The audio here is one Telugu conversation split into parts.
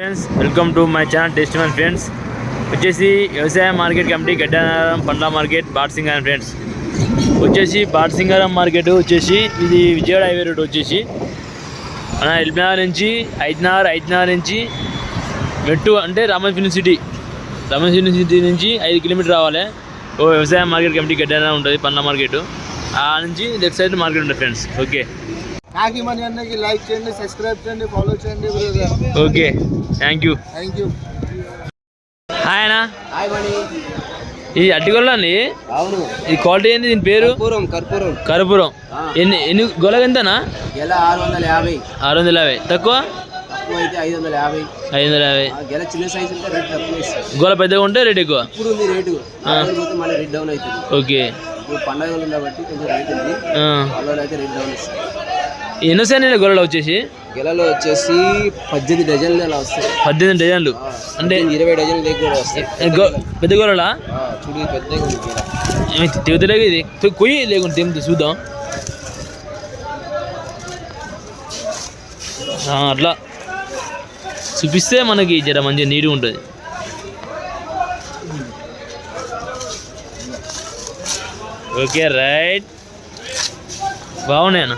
Friends welcome to my channel test my friends వచ్చేసి వ్యవసాయ మార్కెట్ కమిటీ గడ్డారం పండ్ల మార్కెట్ బాట్సింగారం ఫ్రెండ్స్ వచ్చేసి బాట్సింగారం మార్కెట్ వచ్చేసి ఇది విజయవాడ హైవే రోడ్ వచ్చేసి. మన ఎల్బినగర్ నుంచి ఐదునగర్ ఐదునగర్ నుంచి మెట్టు అంటే రామన్ యూనివర్సిటీ రామన్ యూనివర్సిటీ నుంచి ఐదు కిలోమీటర్ రావాలి. ఓ వ్యవసాయ మార్కెట్ కమిటీ గడ్డారం ఉంటుంది పండ్ల మార్కెట్. ఆ నుంచి లెఫ్ట్ సైడ్ మార్కెట్ ఉంటుంది ఫ్రెండ్స్ ఓకే కాకి మనీ అన్నకి లైక్ చేయండి సబ్స్క్రైబ్ చేయండి ఫాలో చేయండి okay thank you thank you hi అన్న. హాయ్ మణి ఇది అడ్డిగొల్ల అండి? అవును. ఈ క్వాలిటీ ఏంది? దీని పేరు? కర్పూరం కర్పూరం. ఎన్ని ఎన్ని గొలగ ఎంతనా గెల ఆరు వందల యాభై. ఆరు వందల యాభై. తక్కువ? తక్కువ అయితే ఐదు వందల యాభై. ఐదు వందల యాభై గెల చిన్న సైజు ఉంటే రేట్ తక్కువ గొల పెద్దగా ఉంటే రేట్ ఎక్కువ? ఇప్పుడు ఉంది రేటు మళ్ళీ డౌన్ అవుతుంది. ఓకే. ఇప్పుడు పండగలు కాబట్టి కొంచెం రేట్ ఉంది. అయితే రేట్ డౌన్ ఎన్ని వస్తాయి గొల్లలు వచ్చేసి? గెలలో వచ్చేసి పద్దెనిమిది డజన్లు అలా వస్తాయి. పద్దెనిమిది డజన్లు. అంటే ఇరవై డజన్లు దగ్గర వస్తాయి. పెద్ద గొల్లలా ఆ, చూడు గెల తెగుతలేదు ఇది? కొయ్యి లేకుంటే తెంపు చూద్దాం. అట్లా. చూపిస్తే మనకి జర మంచిగా నీట్గా ఉంటుంది. Okay right. బాగున్నాయి అన్న.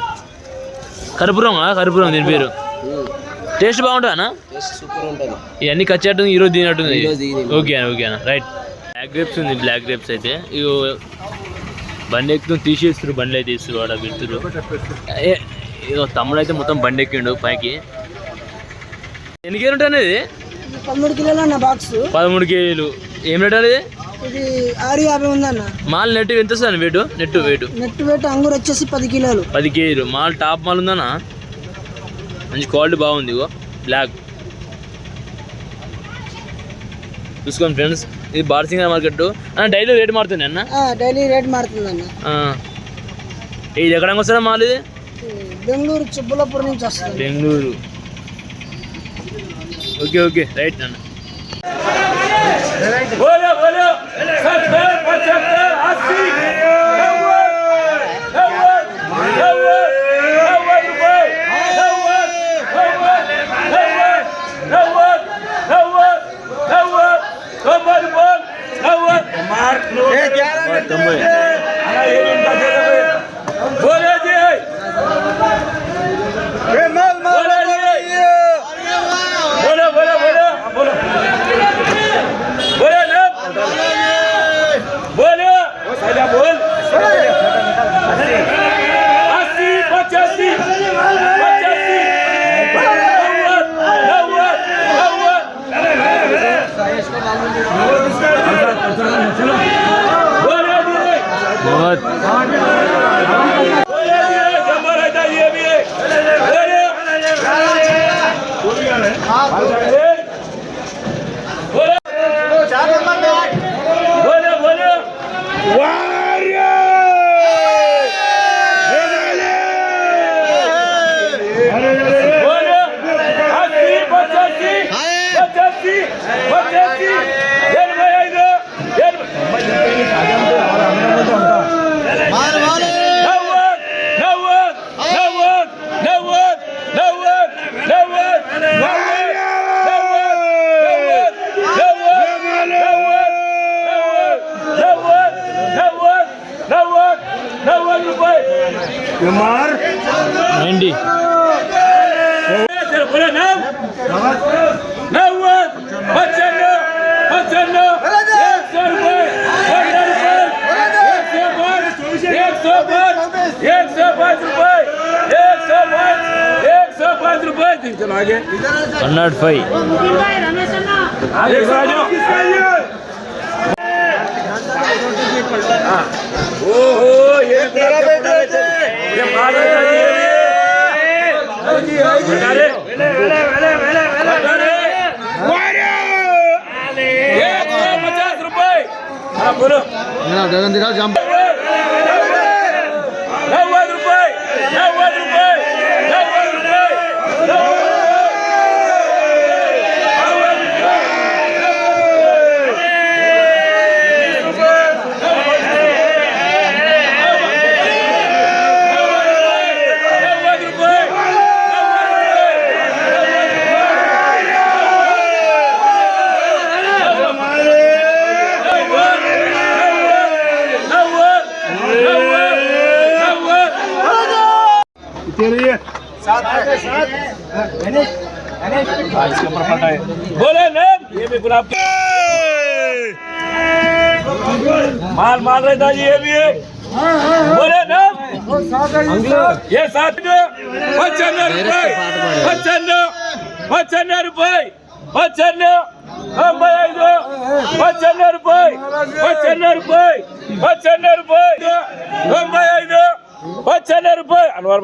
కర్పూరం? కర్పూరం దీని పేరు. టేస్ట్ బాగుంటుంది అన్న? టేస్ట్ సూపర్ ఉంటుంది. ఇవన్నీ కచ్చేట్టు ఈరోజు తినట్టుంది. ఓకే అన్న ఓకే అన్న. రైట్. బ్లాక్ గ్రేప్స్ ఉంది బ్లాక్ గ్రేప్స్ అయితే. ఇగో బండి ఎక్కుతూ తీసేస్తారు బండి అయితే తీస్తారు వాడ పెడుతురు ఏ- ఇగో తమ్ముడు అయితే మొత్తం బండి ఎక్కిండు పైకి. ఎన్ని కేజీలు ఉంటుంది అనేది పదమూడు కిలోలు పదమూడు కేజీలు. ఏం రేట్ అనేది ఇది ఆరు యాభై ఉందన్న. మాల్ నెట్ ఎంత వస్తుంది weight? Net weight. Net weight Angoor వచ్చేసి పది కిలోలు. పది కేజీలు. మాల్ టాప్ మాల్ ఉందన్న? మంచి క్వాలిటీ బాగుంది ఇగో. బ్లాక్ చూసుకోండి ఫ్రెండ్స్. ఇది బార్సింగ్ మార్కెట్. అన్న డైలీ రేట్ మారుతుంది అన్న? డైలీ రేట్ మారుతుందన్న. ఆ. ఇది ఎక్కడ వస్తుందా మాల్ ఇది? ఇది బెంగళూరు చిబ్బులపూర్ నుంచి వస్తుంది. బెంగళూరు. Okay okay. రైట్ అన్న. తొంభై 아, 맞아. कुमार। मेहंडी एक सौ हंड्रेड फाइव हाँ। ये પચાસ રૂપિયા બોલો જગન દીરા જામ बोले नाम ये भी गुलाब का माल माल रहता जी ये भी है बोले नाम ये सात पचहत्तर रुपए पचहत्तर पचहत्तर रुपए पचहत्तर తొంభై ఐదు పచ్చన్న రూపాయి పచ్చన్న రూపాయి పచ్చన్న రూపాయి తొంభై ఐదు పచ్చన్న రూపాయి అన్వర్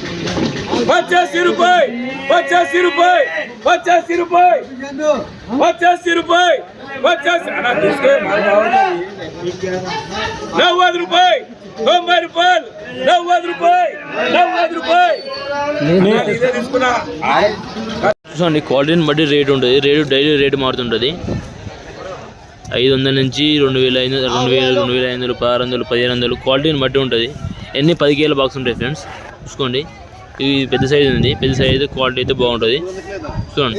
పచ్చాసి రూపాయి పచ్చాసి రూపాయి పచ్చాసి రూపాయి పచ్చాసి రూపాయి పచ్చాసి నవ్వదు రూపాయి తొంభై రూపాయలు. నవ్వదు రూపాయి నవ్వదు రూపాయి. చూసండి క్వాలిటీని బట్టి రేట్ ఉంటుంది. రేటు డైలీ రేటు మారుతుంటుంది. ఐదు వందల నుంచి రెండు వేల ఐదు రెండు వేలు రెండు వేల ఐదు వందలు పదహారు వందలు పదిహేను వందలు క్వాలిటీని బట్టి ఉంటుంది. ఎన్ని? పది కేల బాక్స్ ఉంటాయి ఫ్రెండ్స్. చూసుకోండి. ఇది పెద్ద సైజు ఉంది. పెద్ద సైజ్ క్వాలిటీ అయితే బాగుంటుంది. చూడండి.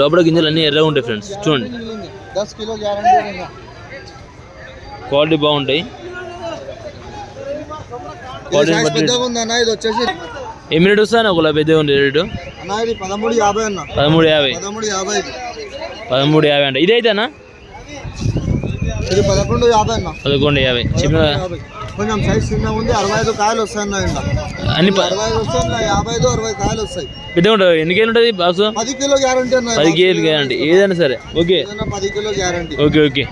లోపల గింజలు అన్నీ ఎర్రగా ఉంటాయి ఫ్రెండ్స్ చూడండి. క్వాలిటీ బాగుంటాయి. క్వాలిటీ ఎన్ని రేటు వస్తాను ఒక ఉంది రేటు పదమూడు యాభై అన్న. పదమూడు యాభై. పదమూడు యాభై అంటే. ఇదైతేనా పదకొండు యాభై పదకొండు యాభై. చిన్న కొంచెం సైజ్ చిన్నగా ఉంది అరవై ఐదు కాయలు వస్తాయి అన్న ఇంకా అన్ని ప- అరవై ఐదు వస్తాయి యాభై ఐదు అరవై కాయలు వస్తాయి. పెద్దగా ఉంటుంది ఎన్ని కేజీలు ఉంటుంది బాక్స్? పది కిలో గ్యారంటీ అన్న పది కేజీలు గ్యారంటీ. ఏదైనా సరే. ఓకే. పది కిలో గ్యారంటీ. Okay okay.